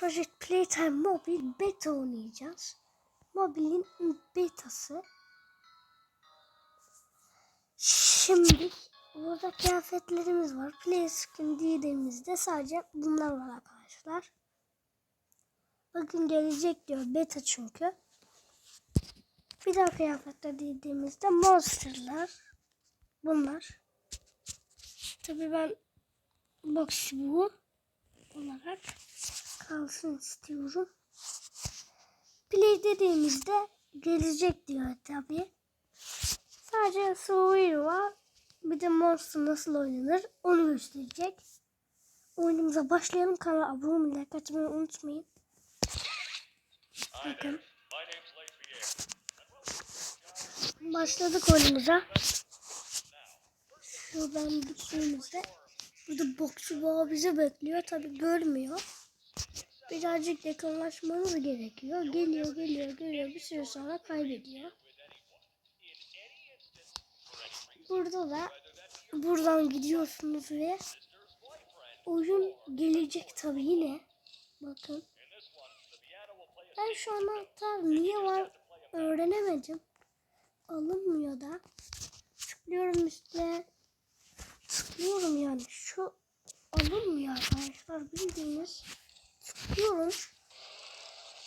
Project Playtime Mobile beta oynayacağız. Mobilin betası. Şimdi burada kıyafetlerimiz var. Play Skin dediğimizde sadece bunlar var arkadaşlar. Bakın gelecek diyor beta çünkü. Bir daha kıyafetler dediğimizde monsterlar. Bunlar. Tabii ben box bu olarak kalsın istiyorum. Play dediğimizde gelecek diyor tabii. Sadece Survivor var. Bir de Monster nasıl oynanır onu gösterecek. Oyunumuza başlayalım. Kanala abone olmayı, like atmayı unutmayın. Bakın. Başladık oyunumuza. Şuradan gittiğimizde burada boksçu baba bizi bekliyor. Tabi görmüyor. Birazcık yakınlaşmamız gerekiyor. Geliyor, geliyor, geliyor. Bir süre sonra kaybediyor. Burada da buradan gidiyorsunuz ve oyun gelecek tabi yine. Bakın. Ben şu anahtar niye var öğrenemedim. Alınmıyor da. Tıklıyorum üstüne. Tıklıyorum yani. Şu alınmıyor arkadaşlar. Bildiğiniz. Tıklıyorum.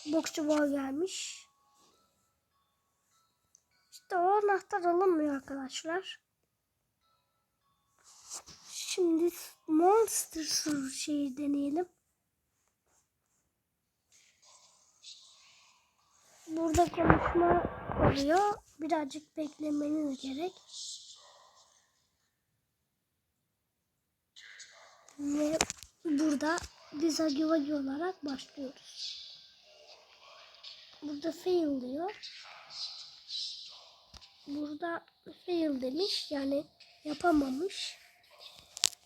Boksçu bağ gelmiş. İşte o anahtar alınmıyor arkadaşlar. Şimdi Monster şeyi deneyelim. Burada konuşma oluyor. Birazcık beklemeniz gerek. Ve burada biz Hagi Vagi olarak başlıyoruz. Burada fail diyor. Burada fail demiş. Yani yapamamış.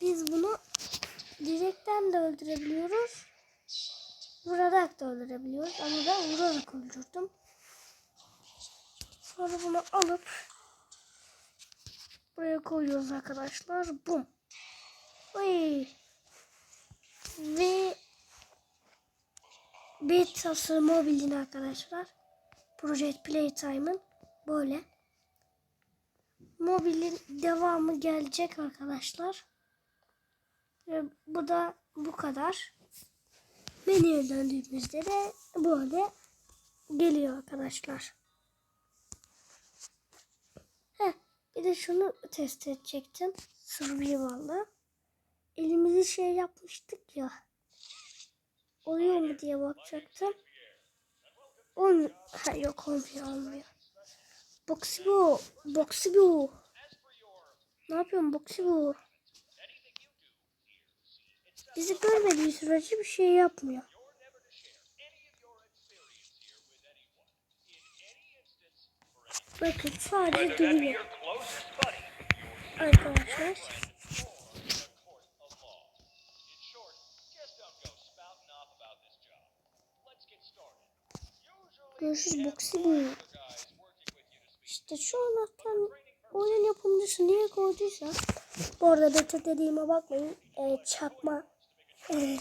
Biz bunu direkten de öldürebiliyoruz. Vurarak da öldürebiliyoruz. Ama ben vurarak öldürdüm. Sonra bunu alıp buraya koyuyoruz arkadaşlar. Bum. Oy. Ve betası mobilin arkadaşlar. Project Playtime'ın böyle. Mobilin devamı gelecek arkadaşlar. Ve bu da bu kadar. Menüye döndüğümüzde de böyle geliyor arkadaşlar. Heh, bir de şunu test edecektim. Survival'da. Elimizi şey yapmıştık ya. Oluyor mu diye bakacaktım. On, ha, yok olmuyor olmuyor. Boxy bu. Ne yapıyorsun bu? Bizi görmediği sürece bir şey yapmıyor. Bakın sadece duruyor. Arkadaşlar. Görüşürüz Boxy bu. İşte şu anahtar oyun yapımcısı niye koyduysa bu arada beta dediğime bakmayın. E, çakma. E,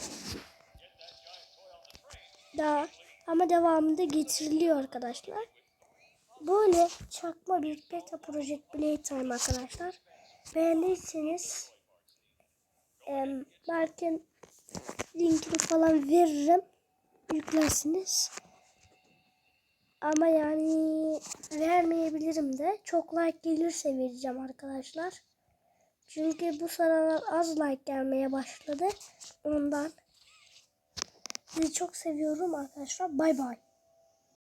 daha ama devamında getiriliyor arkadaşlar. Böyle çakma bir beta Project Playtime arkadaşlar. Beğendiyseniz e, belki linkini falan veririm. Yüklersiniz. Ama yani vermeyebilirim de. Çok like gelirse vereceğim arkadaşlar. Çünkü bu sıralar az like gelmeye başladı. Ondan. Sizi çok seviyorum arkadaşlar. Bay bay.